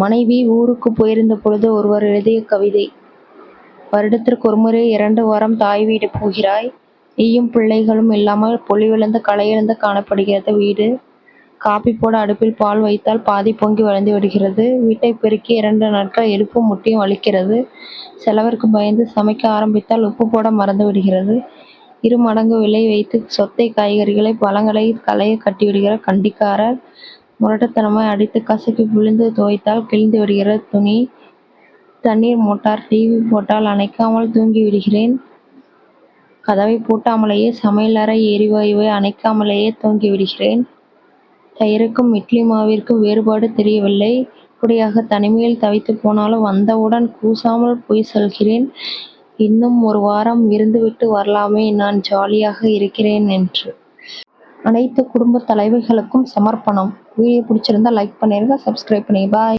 மனைவி ஊருக்கு போயிருந்த பொழுது ஒருவர் எழுதிய கவிதை வருடத்திற்கு ஒருமுறை இரண்டு வாரம் தாய் வீடு போகிறாய். நீயும் பிள்ளைகளும் இல்லாமல் பொலிவிழந்து களையிழந்து காணப்படுகிறது. வீடு காபி போட அடுப்பில் பால் வைத்தால் பாதி பொங்கி வளர்ந்து விடுகிறது. வீட்டை பெருக்கி இரண்டு நாட்கள் இடுப்பும் முட்டியும் வலிக்கிறது. செலவிற்கு பயந்து சமைக்க ஆரம்பித்தால் உப்பு போட மறந்து விடுகிறது. இரு மடங்கு விலை வைத்து சொத்தை காய்கறிகளை பழங்களை களைய கட்டிவிடுகிற கண்டிக்காரர். முரட்டுத்தனமாய் அடித்து கசக்கி விழுந்து துவைத்தால் கிழிந்து விடுகிற துணி. தண்ணீர் மோட்டார் டிவி போட்டால் அணைக்காமல் தூங்கி விடுகிறேன். கதவை பூட்டாமலேயே சமையலறை எரிவாயுவை அணைக்காமலேயே தூங்கி விடுகிறேன். தயிருக்கும் இட்லி மாவிற்கும் வேறுபாடு தெரியவில்லை. இப்படியாக தனிமையில் தவித்து போனாலும் வந்தவுடன் கூசாமல் போய் சொல்கிறேன். இன்னும் ஒரு வாரம் இருந்துவிட்டு வரலாமே நான் ஜாலியாக இருக்கிறேன் என்று. அனைத்து குடும்ப தலைவிகளுக்கும் சமர்ப்பணம். வீடியோ பிடிச்சிருந்தா லைக் பண்ணிருங்க சப்ஸ்கிரைப் பண்ணி பாய்